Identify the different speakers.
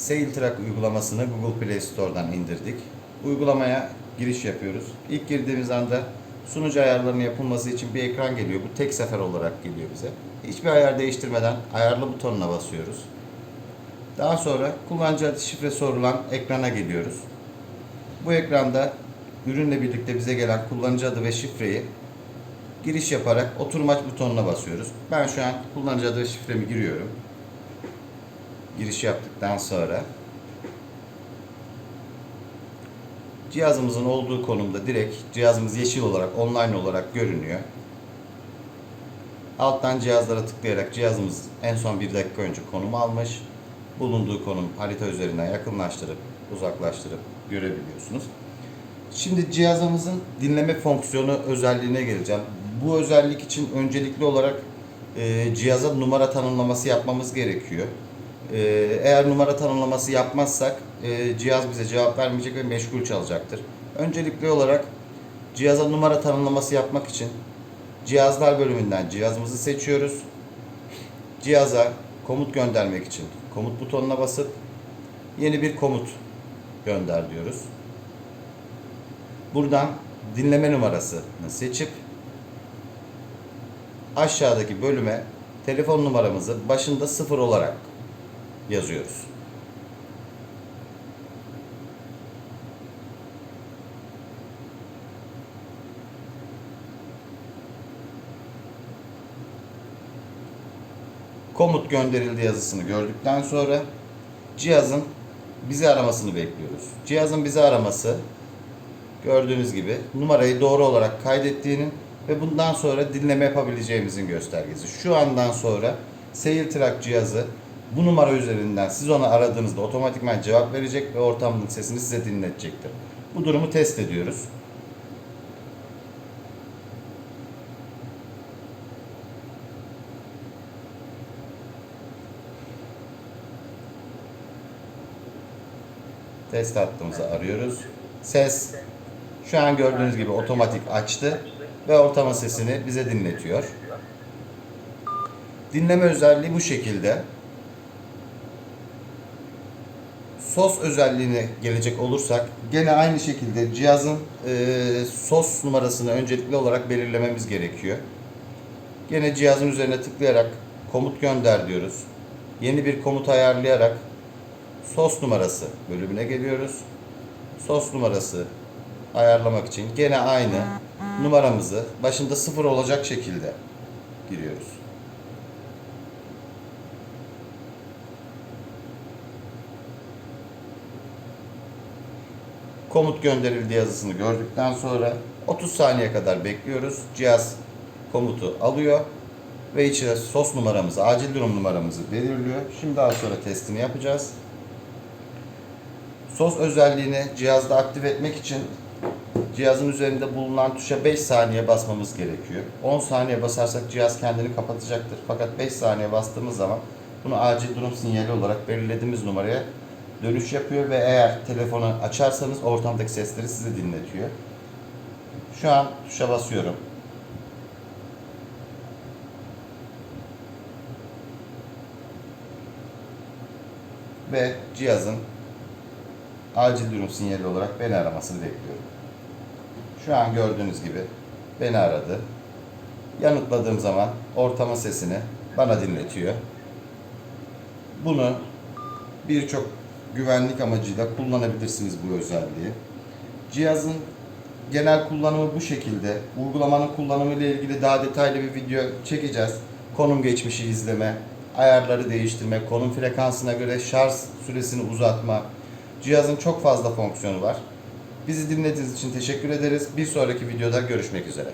Speaker 1: SailTrack uygulamasını Google Play Store'dan indirdik. Uygulamaya giriş yapıyoruz. İlk girdiğimiz anda sunucu ayarlarının yapılması için bir ekran geliyor. Bu tek sefer olarak geliyor bize. Hiçbir ayar değiştirmeden ayarlı butonuna basıyoruz. Daha sonra kullanıcı adı şifre sorulan ekrana geliyoruz. Bu ekranda ürünle birlikte bize gelen kullanıcı adı ve şifreyi giriş yaparak oturum aç butonuna basıyoruz. Ben şu an kullanıcı adı ve şifremi giriyorum. Giriş yaptıktan sonra cihazımızın olduğu konumda direkt cihazımız yeşil olarak online olarak görünüyor. Alttan cihazlara tıklayarak cihazımız en son bir dakika önce konum almış. Bulunduğu konum harita üzerinden yakınlaştırıp uzaklaştırıp görebiliyorsunuz. Şimdi cihazımızın dinleme fonksiyonu özelliğine geleceğim. Bu özellik için öncelikli olarak e, cihaza numara tanımlaması yapmamız gerekiyor. E, eğer numara tanımlaması yapmazsak e, cihaz bize cevap vermeyecek ve meşgul çalacaktır. Öncelikli olarak cihaza numara tanımlaması yapmak için cihazlar bölümünden cihazımızı seçiyoruz. Cihaza komut göndermek için komut butonuna basıp yeni bir komut gönder diyoruz. Buradan dinleme numarasını seçip aşağıdaki bölüme telefon numaramızı başında sıfır olarak yazıyoruz. Komut gönderildi yazısını gördükten sonra cihazın bizi aramasını bekliyoruz. Cihazın bizi araması gördüğünüz gibi numarayı doğru olarak kaydettiğinin ve bundan sonra dinleme yapabileceğimizin göstergesi. Şu andan sonra SailTrack cihazı bu numara üzerinden siz onu aradığınızda otomatikman cevap verecek ve ortamın sesini size dinletecektir. Bu durumu test ediyoruz. Test hattımızı arıyoruz. Ses şu an gördüğünüz gibi otomatik açtı ve ortamın sesini bize dinletiyor. Dinleme özelliği bu şekilde. Sos özelliğine gelecek olursak gene aynı şekilde cihazın e, sos numarasını öncelikli olarak belirlememiz gerekiyor. Gene cihazın üzerine tıklayarak komut gönder diyoruz. Yeni bir komut ayarlayarak sos numarası bölümüne geliyoruz. Sos numarası ayarlamak için gene aynı numaramızı başında sıfır olacak şekilde giriyoruz. Komut gönderildi yazısını gördükten sonra 30 saniye kadar bekliyoruz. Cihaz komutu alıyor ve içine sos numaramızı, acil durum numaramızı belirliyor. Şimdi daha sonra testini yapacağız. Sos özelliğini cihazda aktif etmek için cihazın üzerinde bulunan tuşa 5 saniye basmamız gerekiyor. 10 saniye basarsak cihaz kendini kapatacaktır. Fakat 5 saniye bastığımız zaman bunu acil durum sinyali olarak belirlediğimiz numaraya dönüş yapıyor ve eğer telefonu açarsanız ortamdaki sesleri size dinletiyor. Şu an tuşa basıyorum. Ve cihazın acil durum sinyali olarak beni aramasını bekliyorum. Şu an gördüğünüz gibi beni aradı. Yanıtladığım zaman ortamın sesini bana dinletiyor. Bunu birçok güvenlik amacıyla kullanabilirsiniz bu özelliği. Cihazın genel kullanımı bu şekilde. Uygulamanın kullanımı ile ilgili daha detaylı bir video çekeceğiz. Konum geçmişi izleme, ayarları değiştirme, konum frekansına göre şarj süresini uzatma. Cihazın çok fazla fonksiyonu var. Bizi dinlediğiniz için teşekkür ederiz. Bir sonraki videoda görüşmek üzere.